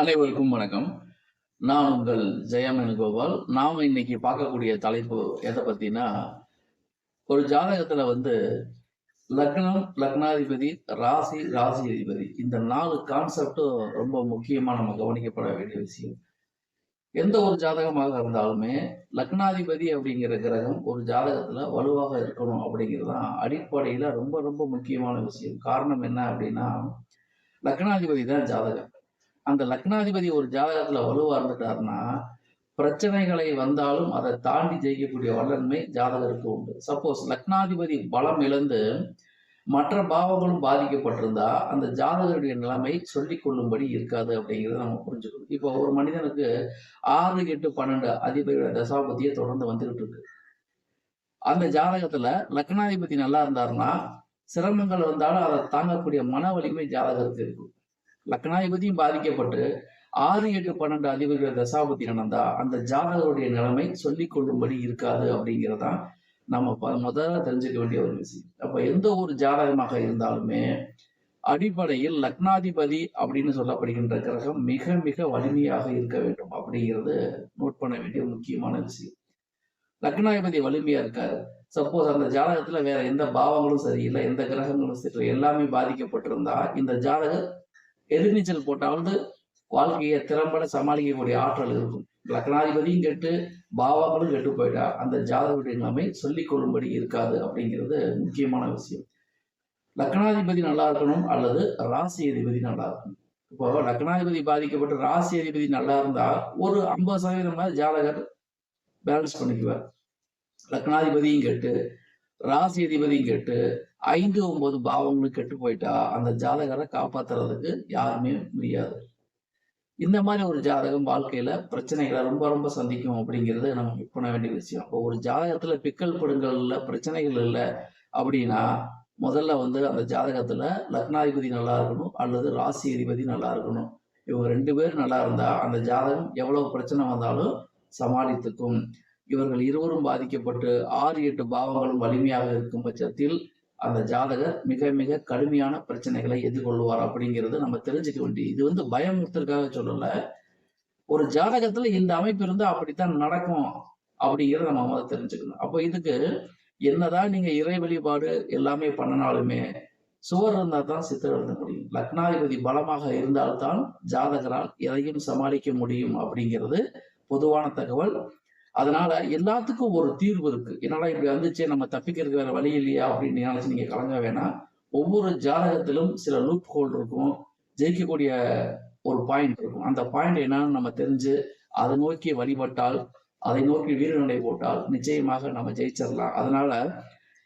அனைவருக்கும் வணக்கம். நான் உங்கள் ஜெயமன் கோபால். நாம் இன்னைக்கு பார்க்கக்கூடிய தலைப்பு எதை பத்தினா ஒரு ஜாதகத்துல வந்து லக்னம் லக்னாதிபதி ராசி ராசி அதிபதி இந்த நாலு கான்செப்டும் ரொம்ப முக்கியமா நம்ம கவனிக்கப்பட வேண்டிய விஷயம். எந்த ஒரு ஜாதகமாக இருந்தாலுமே லக்னாதிபதி அப்படிங்கிற கிரகம் ஒரு ஜாதகத்துல வலுவாக இருக்கணும் அப்படிங்கிறது தான் அடிப்படையில ரொம்ப ரொம்ப முக்கியமான விஷயம். காரணம் என்ன அப்படின்னா லக்னாதிபதி தான் ஜாதகம் அந்த லக்னாதிபதி ஒரு ஜாதகத்துல வலுவா இருந்துட்டாருன்னா பிரச்சனைகளை வந்தாலும் அதை தாண்டி ஜெயிக்கக்கூடிய வல்லன்மை ஜாதகருக்கு உண்டு. சப்போஸ் லக்னாதிபதி பலம் இழந்து மற்ற பாவங்களும் பாதிக்கப்பட்டிருந்தா அந்த ஜாதகருடைய நிலைமை சொல்லிக் கொள்ளும்படி இருக்காது அப்படிங்கிறத நம்ம புரிஞ்சுக்கணும். இப்போ ஒரு மனிதனுக்கு ஆறு எட்டு பன்னெண்டு அதிபதியோட தசாபதியை தொடர்ந்து வந்துகிட்டு இருக்கு. அந்த ஜாதகத்துல லக்னாதிபதி நல்லா இருந்தாருன்னா சிரமங்கள் வந்தாலும் அதை தாங்கக்கூடிய மன வலிமை ஜாதகருக்கு இருக்கும். லக்னாதிபதியும் பாதிக்கப்பட்டு ஆறு எட்டு பன்னெண்டு அதிபதிகள் தசாபதி நடந்தா அந்த ஜாதகருடைய நிலைமை சொல்லிக் கொள்ளும்படி இருக்காது அப்படிங்கிறதான் நம்ம ப- முதல்ல தெரிஞ்சுக்க வேண்டிய ஒரு விஷயம். அப்ப எந்த ஒரு ஜாதகமாக இருந்தாலுமே அடிப்படையில் லக்னாதிபதி அப்படின்னு சொல்லப்படுகின்ற கிரகம் மிக மிக வலிமையாக இருக்க வேண்டும் அப்படிங்கிறது நோட் பண்ண வேண்டிய முக்கியமான விஷயம். லக்னாதிபதி வலிமையா இருக்காரு. சப்போஸ் அந்த ஜாதகத்துல வேற எந்த பாவங்களும் சரியில்லை எந்த கிரகங்களும் சரி எல்லாமே பாதிக்கப்பட்டிருந்தா இந்த ஜாதகர் எதிர்நீச்சல் போட்டாவது வாழ்க்கையை திறம்பட சமாளிக்கக்கூடிய ஆற்றல் இருக்கும். லக்னாதிபதியும் கெட்டு பாபாக்களும் கெட்டு போயிட்டா அந்த ஜாதகருடைய நிலைமை சொல்லிக் கொள்ளும்படி இருக்காது அப்படிங்கிறது முக்கியமான விஷயம். லக்னாதிபதி நல்லா இருக்கணும் அல்லது ராசி அதிபதி நல்லா இருக்கணும்? இப்போ லக்னாதிபதி பாதிக்கப்பட்டு ராசி அதிபதி நல்லா இருந்தா ஒரு ஐம்பது சதவீதம் மாதிரி ஜாதகர் பேலன்ஸ் பண்ணிக்குவார். லக்னாதிபதியும் கெட்டு ராசி அதிபதி கெட்டு ஐந்து ஒன்பது பாவங்களும் கெட்டு போயிட்டா அந்த ஜாதகரை காப்பாத்துறதுக்கு யாருமே முடியாது. இந்த மாதிரி ஒரு ஜாதகம் வாழ்க்கையில பிரச்சனைகளை ரொம்ப ரொம்ப சந்திக்கும் அப்படிங்கிறது நம்ம பண்ண வேண்டிய விஷயம். இப்போ ஒரு ஜாதகத்துல பிக்கல் படுங்கள் இல்லை பிரச்சனைகள் இல்லை அப்படின்னா முதல்ல வந்து அந்த ஜாதகத்துல லக்னாதிபதி நல்லா இருக்கணும் அல்லது ராசி அதிபதி நல்லா இருக்கணும். இவங்க ரெண்டு பேரும் நல்லா இருந்தா அந்த ஜாதகம் எவ்வளவு பிரச்சனை வந்தாலும் சமாளித்துக்கும். இவர்கள் இருவரும் பாதிக்கப்பட்டு ஆறு எட்டு பாவங்களும் வலிமையாக இருக்கும் பட்சத்தில் அந்த ஜாதகர் மிக மிக கடுமையான பிரச்சனைகளை எதிர்கொள்வார் அப்படிங்கிறது நம்ம தெரிஞ்சுக்க வேண்டிய இது வந்து பயமுறுத்தற்காக சொல்லல. ஒரு ஜாதகத்துல இந்த அமைப்பு இருந்தா அப்படித்தான் நடக்கும் அப்படிங்கிறத நம்ம முதல்ல தெரிஞ்சுக்கணும். அப்போ இதுக்கு என்னதான் நீங்க இறை வழிபாடு எல்லாமே பண்ணினாலுமே சுவர் இருந்தால் தான் சித்தர் எழுத முடியும். லக்னாதிபதி பலமாக இருந்தால்தான் ஜாதகரால் எதையும் சமாளிக்க முடியும் அப்படிங்கிறது பொதுவான தகவல். அதனால எல்லாத்துக்கும் ஒரு தீர்வு இருக்கு. என்னடா இப்படி வந்துச்சே? நம்ம தப்பிக்கிறதுக்கு வேற வழி இல்லையா? அப்படின்னு நினைச்சு நீங்க கலங்க வேணாம் ஒவ்வொரு ஜாதகத்திலும் சில லூப் ஹோல் இருக்கும். ஜெயிக்கக்கூடிய ஒரு பாயிண்ட் இருக்கும். அந்த பாயிண்ட் என்னன்னு நம்ம தெரிஞ்சு அதை நோக்கி வழிபட்டால் அதை நோக்கி வீரநடை போட்டால் நிச்சயமாக நம்ம ஜெயிச்சிடலாம். அதனால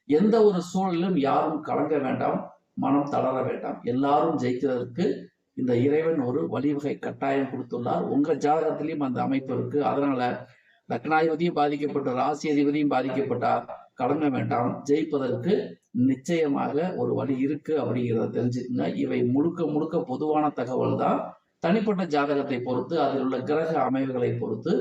எந்த ஒரு சூழலிலும் யாரும் கலங்க வேண்டாம். மனம் தளர வேண்டாம். எல்லாரும் ஜெயிக்கிறதுக்கு இந்த இறைவன் ஒரு வழிவகை கட்டாயம் கொடுத்துள்ளார். உங்க ஜாதகத்திலையும் அந்த அமைப்பு இருக்கு. அதனால லக்னாதிபதியும் பாதிக்கப்பட்ட ராசி அதிபதியும் பாதிக்கப்பட்டா கலங்க வேண்டாம் ஜெயிப்பதற்கு நிச்சயமாக ஒரு வழி இருக்கு அப்படிங்கிறத தெரிஞ்சுக்கங்க. இவை முழுக்க முழுக்க பொதுவான தகவல் தான். தனிப்பட்ட ஜாதகத்தை பொறுத்து அதில் உள்ள கிரக அமைவுகளை பொறுத்து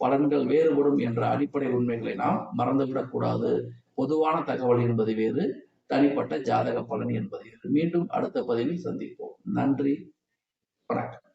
பலன்கள் வேறுபடும் என்ற அடிப்படை உண்மைகளை நாம் மறந்துவிடக்கூடாது பொதுவான தகவல் என்பது வேறு தனிப்பட்ட ஜாதக பலன் என்பது வேறு. மீண்டும் அடுத்த பதிவில் சந்திப்போம். நன்றி. வணக்கம்.